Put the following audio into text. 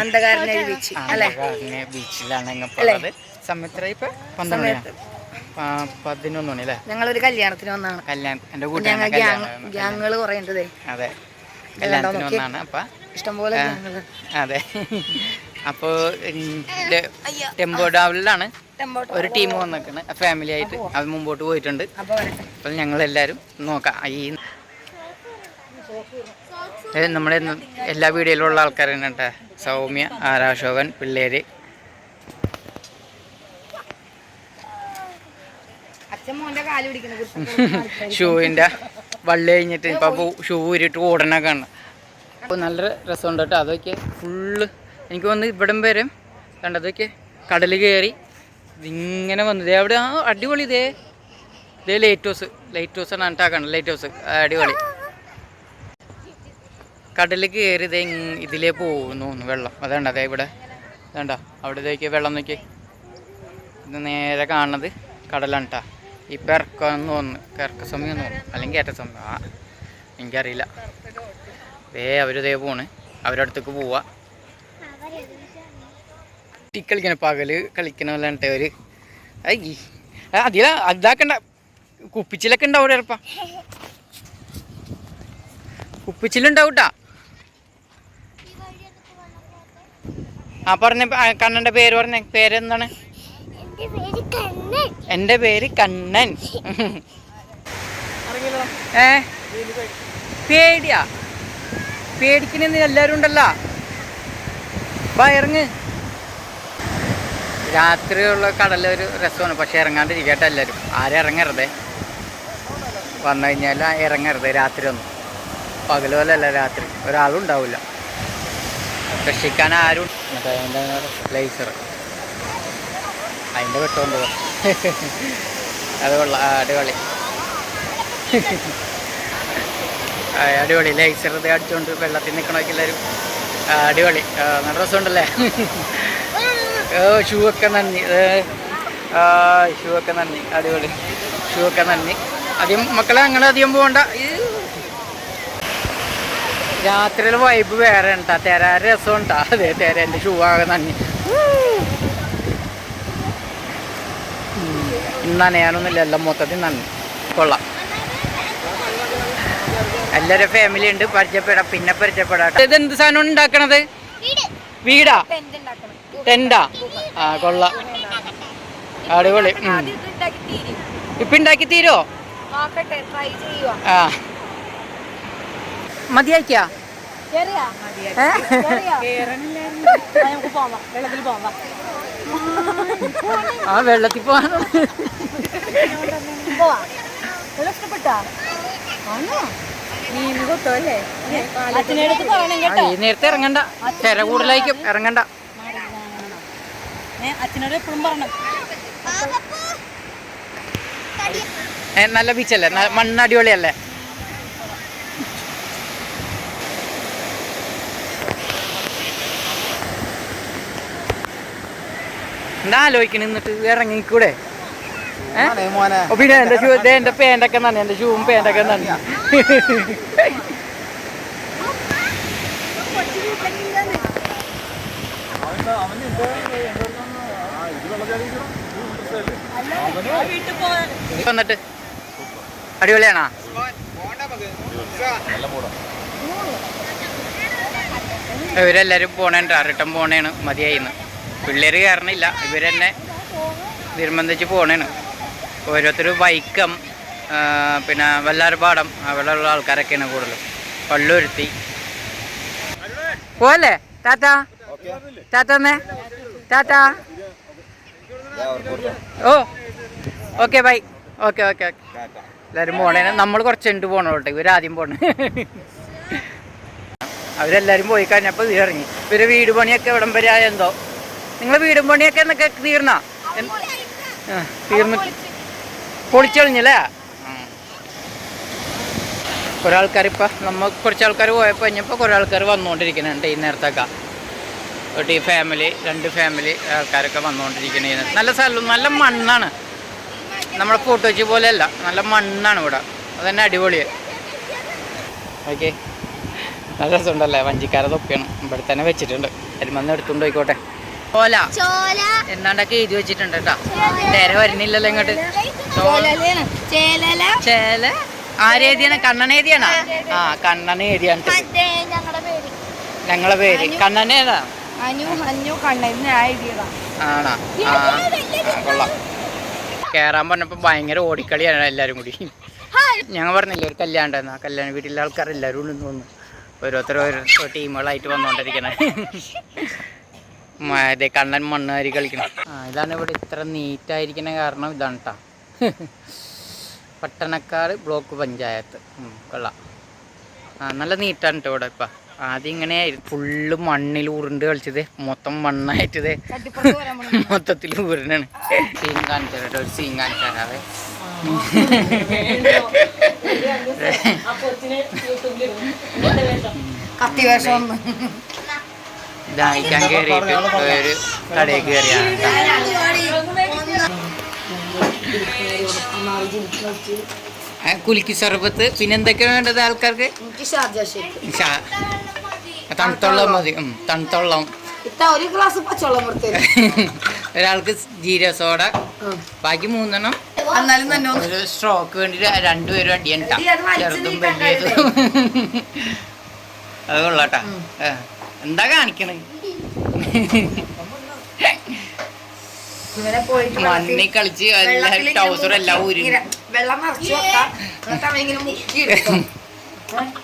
അന്ധകാരനെ beach അല്ലെ? അന്ധകാരനെ ബീച്ചിലാണ് ഞങ്ങൾ പോയത് സമയത്ര ഇപ്പൊ പന്ത്രണ്ട് മണിയാ പതിനൊന്ന് മണി അല്ലേ? ഞങ്ങളൊരു കല്യാണത്തിന് വന്നാണ്. കല്യാണം എന്റെ ഞങ്ങൾ കുറേ അതെ. കല്യാണത്തിന്. വന്നാണ്. അപ്പൊ ഇഷ്ടംപോലെ അതെ. അപ്പോ ടെമ്പോ ട്രാവലിലാണ് ഒരു ടീം വന്നിരിക്കുന്നത് ഫാമിലി ആയിട്ട് അത് മുമ്പോട്ട് പോയിട്ടുണ്ട്. അപ്പൊ ഞങ്ങൾ അപ്പോൾ ഞങ്ങളെല്ലാവരും നോക്കാം. ഈ നമ്മുടെ എല്ലാ വീഡിയോയിലുള്ള ആൾക്കാർ തന്നെ കേട്ടോ. സൗമ്യ ആരാശോകൻ പിള്ളേര്? ഷൂവിന്റെ വള്ളി കഴിഞ്ഞിട്ട് ഇപ്പം ഷൂ ഊരിട്ട് ഓടണൊക്കെ ആണ് അപ്പോൾ നല്ല രസമുണ്ട് കേട്ടോ. അതൊക്കെ ഫുള്ള് എനിക്ക് വന്ന് ഇവിടം വരെ കണ്ടതൊക്കെ കടൽ കയറി ഇതിങ്ങനെ വന്നു. അവിടെ ആ അടിപൊളി ഇതേ. ഇതേ ലൈറ്റ് ഹൗസ് ലൈറ്റ് ഹൗസ് ആണ് ഉണ്ടാക്കണം ലൈറ്റ് ഹൗസ് അടിപൊളി. കടൽ കയറി ഇതേ ഇതിലേ പോകുന്നു വെള്ളം. അതേണ്ട അതെ ഇവിടെ. അതേണ്ട അവിടെ ഇതേക്ക് വെള്ളം നോക്കി. ഇത് നേരെ കാണുന്നത് കടലാണ് കേട്ടോ ഇപ്പം ഇറക്കമെന്ന് തോന്നുന്നു ഇറക്ക സമയം തോന്നുന്നു അല്ലെങ്കിൽ ഏറ്റ സമയം ആ എനിക്കറിയില്ല. ദേ അവരിതേ പോണ്. അവരടുത്തേക്ക് പോവാ. കുട്ടി കളിക്കണ പകൽ കളിക്കണ പോലെണ്ടെ ഒരു ഐ അതില അതാക്കണ്ട കുപ്പിച്ചിലൊക്കെ ഉണ്ടാവും ചിലപ്പ. കുപ്പിച്ചിലുണ്ടാവൂട്ടാ ആ പറഞ്ഞ ആ, കണ്ണന്റെ പേര് പറഞ്ഞ. പേരെന്താണ്? എന്റെ പേര് കണ്ണൻ. ഏ? പേടിയാ? പേടിക്കുന്ന എല്ലാവരും ഉണ്ടല്ലോ. വാ ഇറങ്ങ്. രാത്രിയുള്ള കടലൊരു ഒരു രസമാണ്. പക്ഷെ ഇറങ്ങാണ്ടിരിക്കട്ടെ എല്ലാവരും. ആരും ഇറങ്ങരുതേ. വന്നു കഴിഞ്ഞാൽ ഇറങ്ങരുത് രാത്രി ഒന്നും പകൽ പോലെ അല്ല രാത്രി. ഒരാളും ഉണ്ടാവില്ല. രക്ഷിക്കാൻ ആരും മറ്റേ അതിന്റെ ലേസർ അതിന്റെ വെട്ടോണ്ട് പോ അത് കൊള്ളാം. അടിപൊളി. അടിപൊളി. ലേസർ ഇത് അടിച്ചുകൊണ്ട് വെള്ളത്തിൽ നിൽക്കണമെങ്കിൽ എല്ലാവരും അടിപൊളി. നല്ല രസമുണ്ടല്ലേ? ഷൂ ഒക്കെ നന്ദി. ഷൂ ഒക്കെ നന്ദി. അടിപൊളി. ഷൂ ഒക്കെ നന്ദി. അധികം മക്കളെ അങ്ങനെ അധികം പോകണ്ട ഈ രാത്രിയിലെ വൈബ് വേറെ ഉണ്ടാ. തേരാ രസം ഉണ്ടാ അതെ തേര എന്റെ ഷൂ ആകെ നന്ദി നനയാനൊന്നുമില്ല. എല്ലാം മൊത്തത്തിൽ നന്ദി കൊള്ളാം. എല്ലാവരും ഫാമിലി ഉണ്ട്. പരിചയപ്പെടാ. പിന്നെ പരിചയപ്പെടാം. ഇത് എന്ത് സാധനം ഉണ്ടാക്കണത്? വീടാ. ടെൻഡാ ആ? കൊള്ളാം. അടിപൊളി. ഇപ്പൊ ഉണ്ടാക്കി തീരോ? ആ. പോവാം ആ വെള്ളത്തിൽ പോകാൻ പോവാ. വെള്ളം ഇഷ്ടപ്പെട്ടാ? ആണോ? മീൻ കൊത്തോ അല്ലേ? അച്ഛനടുത്ത് പറയണം ആ, കേട്ടോ. ഈ നേരത്തെ ഇറങ്ങണ്ട. തിര കൂടുതലായിരിക്കും ഇറങ്ങണ്ട. അച്ഛനോട് എപ്പോഴും പറയണം. നല്ല ബീച്ചല്ലേ? മണ്ണടിപൊളിയല്ലേ? മണ്ണ് അടിപൊളിയല്ലേ എന്താ ആലോചിക്കണ എന്നിട്ട് ഇറങ്ങിക്കൂടെ പിന്നെ എന്റെ ഷൂ ദേ എന്റെ പേന്റൊക്കെ നന്ദി എന്റെ ഷൂവും പേന്റൊക്കെ നന്ദി വന്നിട്ട്. അടിപൊളിയാണോ? ഇവരെല്ലാരും പോണേണ്ട റിട്ടേൺ പോണേണ് മതിയായിന്ന്. പിള്ളേര് കയറണില്ല. ഇവർ തന്നെ നിർബന്ധിച്ച് പോണേണ്. ഓരോരുത്തർ വൈക്കം പിന്നെ വല്ലാർപാടം ഉള്ള ആൾക്കാരൊക്കെയാണ് കൂടുതലും. പള്ളുരുത്തി. പോലെ tata താത്തന്നെ tata oh okay bye. Okay okay okay. എല്ലാവരും പോണേന് നമ്മൾ കുറച്ചുണ്ട് പോണോട്ടെ ഇവരാദ്യം പോണേ. അവരെല്ലാവരും പോയി കഴിഞ്ഞപ്പോൾ ഇത് ഇറങ്ങി. ഇവർ വീട് പണിയൊക്കെ ഇവിടം വരെ ആയെന്തോ? നിങ്ങളെ വീടും പണിയൊക്കെ എന്നൊക്കെ തീർന്ന തീർന്ന്? പൊളിച്ചളിഞ്ഞല്ലേ കുറേ ആൾക്കാർ ഇപ്പം നമ്മൾ കുറച്ച് ആൾക്കാർ പോയപ്പോൾ കഴിഞ്ഞപ്പോൾ കുറേ ആൾക്കാർ വന്നുകൊണ്ടിരിക്കുന്നുണ്ട് ഈ നേരത്തൊക്കെ. ഒരു ഫാമിലി രണ്ട് ഫാമിലി ആൾക്കാരൊക്കെ വന്നുകൊണ്ടിരിക്കുന്നത് നല്ല സ്ഥലം നല്ല മണ്ണാണ്. നമ്മുടെ ഫോട്ടോ വെച്ച് പോലെയല്ല നല്ല മണ്ണാണ് ഇവിടെ. അതന്നെ അടിപൊളിയാണ് ഓക്കെ. നല്ല രസമുണ്ടല്ലേ? വഞ്ചിക്കാരതൊക്കെയാണ് ഇവിടെ തന്നെ വെച്ചിട്ടുണ്ട്. അതിൽ എടുത്തുകൊണ്ട് പോയിക്കോട്ടെ. ചോല. എന്താണ്ടൊക്കെ എഴുതി വെച്ചിട്ടുണ്ട് കേട്ടോ. നേരെ വരുന്നില്ലല്ലോ ഇങ്ങോട്ട്. ചേല. ആരേതിയാണ് കണ്ണനേതിയാണ് ആ. കണ്ണൻ ഏതിയാണ് ഞങ്ങളെ പേര്. കണ്ണൻ ഏതാ? ആണോ? കൊള്ളാം. കേറാൻ പറഞ്ഞപ്പോ ഭയങ്കര ഓടിക്കളിയാണ് എല്ലാരും കൂടി. ഞങ്ങൾ പറഞ്ഞില്ലേ ഒരു കല്യാണം ഉണ്ടായിരുന്നു. ആ കല്യാണ വീട്ടിലെ ആൾക്കാർ എല്ലാരും ഉണ്ടെന്ന് തോന്നുന്നു. ഓരോരുത്തർ ഓരോ ടീമുകളായിട്ട് വന്നുകൊണ്ടിരിക്കണേ കണ്ണൻ മണ്ണാരി കളിക്കണം. ആ ഇതാണ് ഇവിടെ ഇത്ര നീറ്റായിരിക്കുന്ന കാരണം ഇതാണ് കേട്ടോ പട്ടണക്കാട് ബ്ലോക്ക് പഞ്ചായത്ത്. കൊള്ളാം. ആ നല്ല നീറ്റാണ് കേട്ടോ ഇവിടെ ഇപ്പം. ആദ്യം ഇങ്ങനെ ഫുള്ള് മണ്ണിൽ ഉരുണ്ട് കളിച്ചത്. മൊത്തം മണ്ണായിട്ടത്. മൊത്തത്തിൽ ഉരുണ്ടാണ് സീൻ കാണിച്ചോ കേട്ടോ ഒരു സീൻ കാണിച്ചു കത്തിവേഷം കത്തി വേഷം ഒന്ന്. ദാഹിക്കാൻ കയറിയിട്ട് ഒരു കടയിൽ കയറിയാണ് കുലുക്കി സർബത്ത്. പിന്നെ എന്തൊക്കെയാണ് വേണ്ടത് ആൾക്കാർക്ക്? തണുത്തുള്ളം മതി. തണുത്തുള്ളം. ഒരു ഗ്ലാസ് പച്ചവെള്ളം ഒരാൾക്ക് ജീര സോഡ. ബാക്കി മൂന്നെണ്ണം. എന്നാലും തന്നെ ഒരു സ്ട്രോക്ക് വേണ്ടിട്ട് രണ്ടുപേരും അടിയണ്ട ചെറുതും വലിയതും. അത് കൊള്ളാട്ടാ. എന്താ കാണിക്കണേ? മണ്ണി കളിച്ച് എല്ലാ ടൗസർ എല്ലാം ഊരി വെള്ളം നിറച്ചു വെക്കാം. മുക്കി